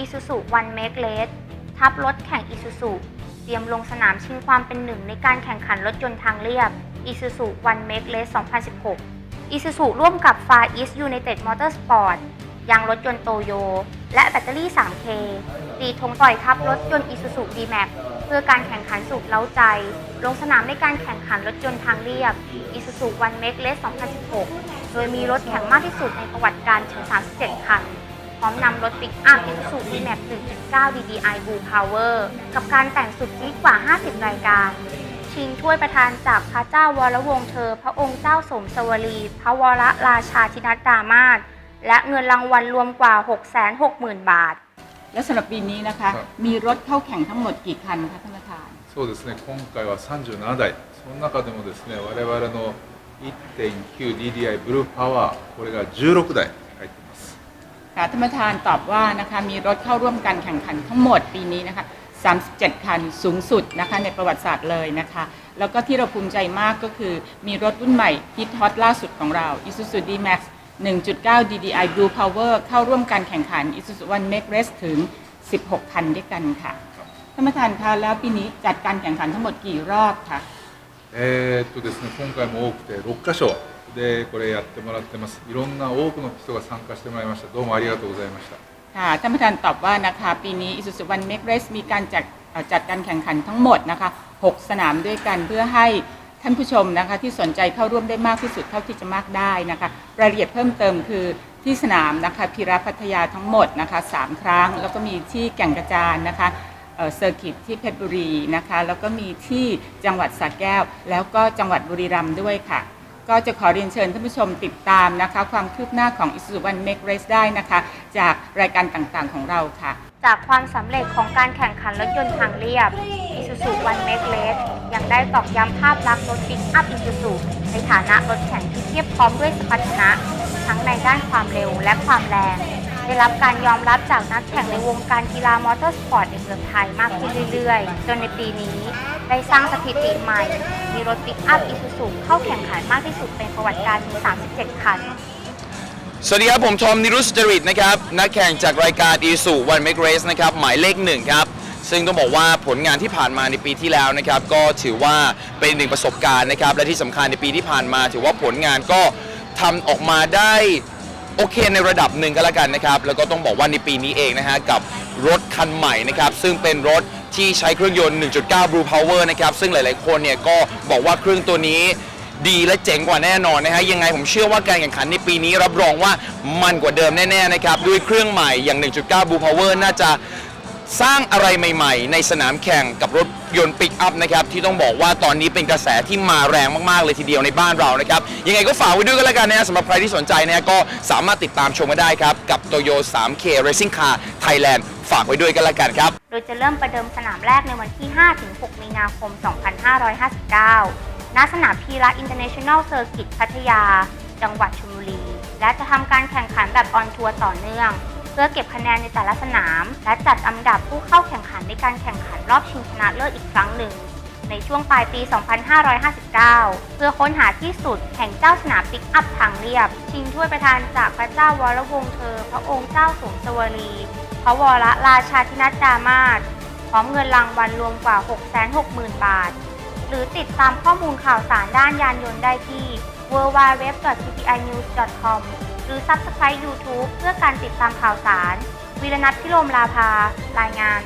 Isuzu One Make Race ทับรถแข่ง Isuzu เตรียมลงสนามชิงความเป็นหนึ่งในการแข่งขันรถยนต์ทางเรียบ Isuzu One Make Race 2016 Isuzu ร่วมกับ Far East United Motorsport ยางรถยนต์โตโย และแบตเตอรี่ 3K ตีธงต่อยทับรถยนต์ Isuzu D-Max เพื่อการแข่งขันสุดเล้าใจ ลงสนามในการแข่งขันรถยนต์ทางเรียบ Isuzu One Make Race 2016 โดยมีรถแข่งมากที่สุดในประวัติการถึง 37 คัน ร้อมนำรถปิกอัพ Isuzu D-Max 1.9 DDI Blue Power กับการแต่งสุดจี๊ดกว่า 50 รายการ ชิงถ้วยประธานจากพระเจ้าวรวงศ์เธอ พระองค์เจ้าสมสวรี พระวรราชาธินัดดามาศและเงินรางวัลรวมกว่า 660,000 บาท และสำหรับปีนี้นะคะ ครับ มีรถเข้าแข่งทั้งหมดกี่คันคะท่านประธาน そうですね、今回は37台、その中でもですね、我々の 1.9DDI ブルーパワー、これが16台入っています。 ค่ะท่านประธานตอบว่านะคะมีรถเข้าร่วมการแข่งขันทั้งหมดปีนี้นะคะ 37 คันสูงสุดนะคะในประวัติศาสตร์เลยนะคะ แล้วก็ที่เราภูมิใจมากก็คือมีรถรุ่นใหม่ฮิตฮอตล่าสุดของเรา Isuzu D-Max 1.9 DDI Blue Power เข้าร่วมการแข่งขัน Isuzu One Make Race ถึง 16 คันด้วยกันค่ะท่านประธานคะแล้วปีนี้จัดการแข่งขันทั้งหมดกี่รอบคะ えー、っとですね今回も多くて6か所でこれやってもらってますいろんな多くの人が参加してもらいましたどうもありがとうございましたค่ะท่านประธานตอบว่านะคะปีนี้อิสุสุวันเมกเรสมีการจัดจัดการแข่งขันทั้งหมดนะคะ6สนามด้วยกันเพื่อให้ท่านผู้ชมนะคะที่สนใจเข้าร่วมได้มากที่สุดเท่าที่จะมากได้นะคะรายละเอียดเพิ่มเติมคือที่สนามนะคะพิระพัทยาทั้งหมดนะคะ3ครั้ง แล้วก็มีที่แก่งกระจานนะคะ เซอร์กิตที่เพชรบุรีนะคะ แล้วก็มีที่จังหวัดสระแก้ว แล้วก็จังหวัดบุรีรัมย์ด้วยค่ะ ก็จะขอเรียนเชิญท่านผู้ชมติดตามนะคะ ความคืบหน้าของ Isuzu One Make Race ได้นะคะ จากรายการต่างๆของเราค่ะ จากความสำเร็จของการแข่งขันรถยนต์ทางเรียบ Isuzu One Make Race ยังได้ตอกย้ำภาพลักษณ์รถปิกอัพ Isuzu ในฐานะรถแข่งที่เทียบพร้อมด้วยสมรรถนะ ทั้งในด้านความเร็วและความแรง ได้รับการยอมรับจากนักแข่งในวงการกีฬามอเตอร์สปอร์ตในเมืองไทยมากขึ้นเรื่อยๆ จนในปีนี้ได้สร้างสถิติใหม่ มีรถปิกอัพ Isuzu เข้าแข่งขันมากที่สุดเป็นประวัติการถึง37 คัน สวัสดีครับ ผมทอมนิรุสจริตนะครับ นักแข่งจากรายการอีสุวันเมกเรสนะครับ หมายเลขหนึ่งครับ ซึ่งต้องบอกว่าผลงานที่ผ่านมาในปีที่แล้วนะครับ ก็ถือว่าเป็นหนึ่งประสบการณ์นะครับ และที่สำคัญในปีที่ผ่านมา ถือว่าผลงานก็ทำออกมาได้ โอเคในระดับหนึ่งก็แล้วกันนะครับ แล้วก็ต้องบอกว่าในปีนี้เองนะฮะกับรถคันใหม่นะครับ ซึ่งเป็นรถที่ใช้เครื่องยนต์ 1.9 Blue Power นะครับ ซึ่งหลายๆคนเนี่ยก็บอกว่าเครื่องตัวนี้ดีและเจ๋งกว่าแน่นอนนะฮะยังไงผมเชื่อว่าการแข่งขันในปีนี้รับรองว่ามันกว่าเดิมแน่ๆนะครับ ด้วยเครื่องใหม่อย่าง 1.9 Blue Power น่าจะ สร้างอะไรใหม่ ๆ ในสนามแข่งกับรถยนต์ปิกอัพนะครับที่ต้องบอกว่าตอนนี้เป็นกระแสที่มาแรงมากๆเลยทีเดียวในบ้านเรานะครับยังไงก็ฝากไว้ด้วยกันแล้วกันนะฮะสำหรับใครที่สนใจนะฮะก็สามารถติดตามชมกันได้ครับ กับ Toyo 3K Racing Car Thailand ฝากไว้ด้วยกันแล้วกันครับ โดยจะเริ่มประเดิมสนามแรกในวันที่ 5-6 มีนาคม 2559 ณ สนามพีระ International Circuit พัทยา จังหวัดชลบุรี และจะทำการแข่งขันแบบออนทัวร์ต่อเนื่อง เพื่อเก็บคะแนนในแต่ละสนาม และจัดอันดับผู้เข้าแข่งขันในการแข่งขันรอบชิงชนะเลิศอีกครั้งหนึ่ง ในช่วงปลายปี 2559 เพื่อค้นหาที่สุดแห่งเจ้าสนามปิกอัพทางเรียบ ชิงถ้วยประธานจากพระเจ้าวรวงศ์เธอ พระองค์เจ้าสมสวรี พระวรราชาธินัดดามาศพร้อมเงินรางวัลรวมกว่า 660,000 บาท หรือติดตามข้อมูลข่าวสารด้านยานยนต์ได้ที่ www.tpinews.com รือ Subscribe YouTube เพื่อการติดตามข่าวสาร วีรนัทพิโรมลาภารายงาน